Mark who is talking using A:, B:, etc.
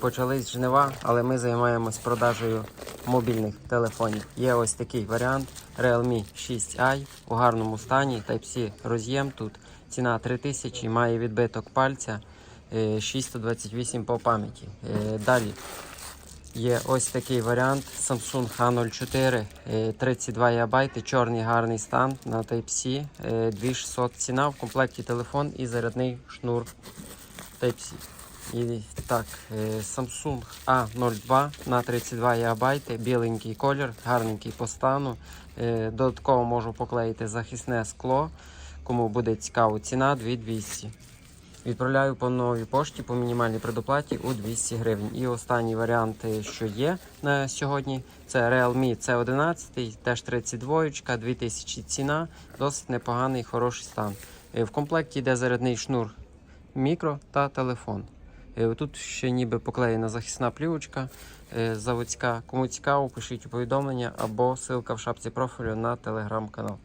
A: почались жнива, але ми займаємось продажею мобільних телефонів. Є ось такий варіант Realme 6i у гарному стані. Type-C роз'єм тут. Ціна 3000, має відбиток пальця е, 628 по пам'яті. Е, Далі Є ось такий варіант Samsung A04, е, 32 ГБ, чорний гарний стан на Type-C, е, 2600 ціна, в комплекті телефон і зарядний шнур Type-C. І так, е, Samsung A02 на 32 ГБ, біленький колір, гарненький по стану. Е, Додатково можу поклеїти захисне скло. Кому буде цікаво, ціна 2200. Відправляю по новій пошті по мінімальній предоплаті у 200 гривень. І останній варіант, що є на сьогодні, це Realme C11, теж 32, 2000 ціна, досить непоганий, хороший стан. Е, В комплекті йде зарядний шнур мікро та телефон. Е, Тут ще ніби поклеєна захисна плівочка е, заводська. Кому цікаво, пишіть у повідомлення або ссылка в шапці профілю на телеграм-канал.